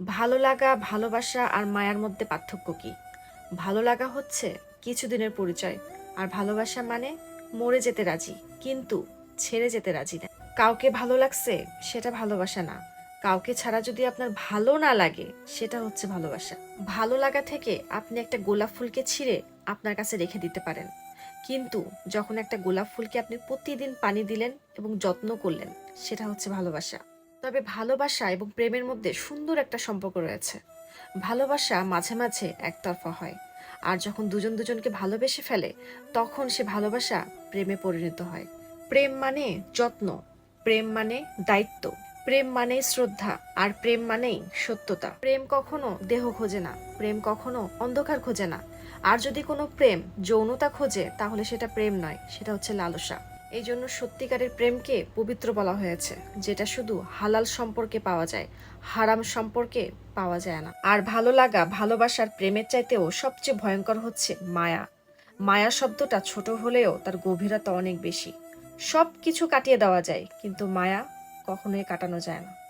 ভালো লাগা, ভালোবাসা আর মায়ার মধ্যে পার্থক্য কি? ভালো লাগা হচ্ছে কিছুদিনের পরিচয়, আর ভালোবাসা মানে মরে যেতে রাজি, কিন্তু ছেড়ে যেতে রাজি না। কাউকে ভালো লাগছে সেটা ভালোবাসা না। কাউকে ছাড়া যদি আপনার ভালো না লাগে, সেটা হচ্ছে ভালোবাসা। ভালো লাগা থেকে আপনি একটা গোলাপ ফুলকে ছিঁড়ে আপনার কাছে রেখে দিতে পারেন। কিন্তু যখন একটা গোলাপ ফুলকে আপনি প্রতিদিন পানি দিলেন এবং যত্ন করলেন, সেটা হচ্ছে ভালোবাসা। তবে ভালোবাসা এবং প্রেমের মধ্যে সুন্দর একটা সম্পর্ক রয়েছে। ভালোবাসা মাঝে মাঝে একতরফা হয়, আর যখন দুজন দুজনকে ভালোবেসে ফেলে, তখন সে ভালোবাসা প্রেমে পরিণত হয়। প্রেম মানে যত্ন, প্রেম মানে দায়িত্ব, প্রেম মানেই শ্রদ্ধা, আর প্রেম মানেই সত্যতা। প্রেম কখনো দেহ খোঁজে না, প্রেম কখনো অন্ধকার খোঁজে না। আর যদি কোনো প্রেম যৌনতা খোঁজে, তাহলে সেটা প্রেম নয়, সেটা হচ্ছে লালসা। এই জন্য সত্যিকারের প্রেমকে পবিত্র বলা হয়েছে, যেটা শুধু হালাল সম্পর্কে পাওয়া যায়, হারাম সম্পর্কে পাওয়া যায় না। আর ভালো লাগা, ভালোবাসার প্রেমের চাইতেও সবচেয়ে ভয়ঙ্কর হচ্ছে মায়া। মায়া শব্দটা ছোট হলেও তার গভীরতা অনেক বেশি। সব কিছু কাটিয়ে দেওয়া যায়, কিন্তু মায়া কখনোই কাটানো যায় না।